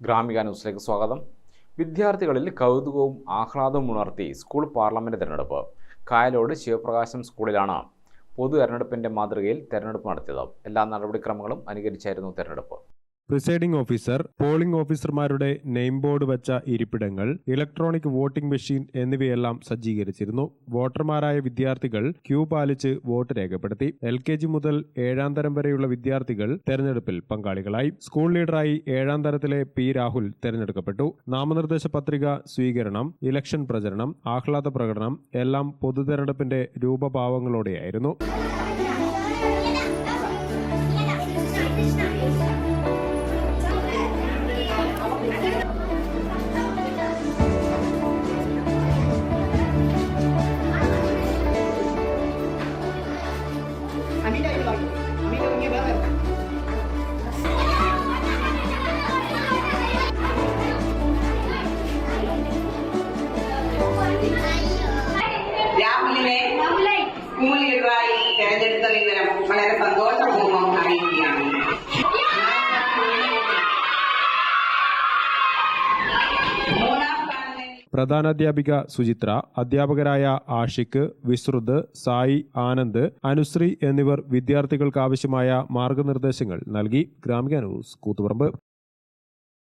ഗ്രാമിക ന്യൂസിലേക്ക് സ്വാഗതം. വിദ്യാർത്ഥികളിൽ കൗതുകവും ആഹ്ലാദവും ഉണർത്തി സ്കൂൾ പാർലമെന്റ് തിരഞ്ഞെടുപ്പ്. കായലോട് ശിവപ്രകാശം സ്കൂളിലാണ് പൊതു തെരഞ്ഞെടുപ്പിന്റെ മാതൃകയിൽ തെരഞ്ഞെടുപ്പ് നടത്തിയത്. എല്ലാ നടപടിക്രമങ്ങളും അനുകരിച്ചായിരുന്നു തെരഞ്ഞെടുപ്പ്. പ്രിസൈഡിംഗ് ഓഫീസർ പോളിംഗ് ഓഫീസർമാരുടെ നെയിം ബോർഡ് വെച്ച ഇരിപ്പിടങ്ങൾ ഇലക്ട്രോണിക് വോട്ടിംഗ് മെഷീൻ എന്നിവയെല്ലാം സജ്ജീകരിച്ചിരുന്നു. വോട്ടർമാരായ വിദ്യാർത്ഥികൾ ക്യൂ പാലിച്ച് വോട്ട് രേഖപ്പെടുത്തി. എൽ കെ ജി മുതൽ ഏഴാം തരം വരെയുള്ള വിദ്യാർത്ഥികൾ തെരഞ്ഞെടുപ്പിൽ പങ്കാളികളായി. സ്കൂൾ ലീഡറായി ഏഴാം തരത്തിലെ പി രാഹുൽ തെരഞ്ഞെടുക്കപ്പെട്ടു. നാമനിർദ്ദേശ പത്രിക സ്വീകരണം ഇലക്ഷൻ പ്രചരണം ആഹ്ലാദ പ്രകടനം എല്ലാം പൊതു തെരഞ്ഞെടുപ്പിന്റെ രൂപഭാവങ്ങളോടെയായിരുന്നു. Thank. പ്രധാനാധ്യാപിക സുചിത്ര അധ്യാപകരായ ആഷിഖ് വിശ്രുത് സായി ആനന്ദ് അനുശ്രീ എന്നിവർ വിദ്യാർത്ഥികൾക്ക് ആവശ്യമായ മാർഗനിർദ്ദേശങ്ങൾ നൽകി. ഗ്രാമിക ന്യൂസ് കൂത്തുപറമ്പ്.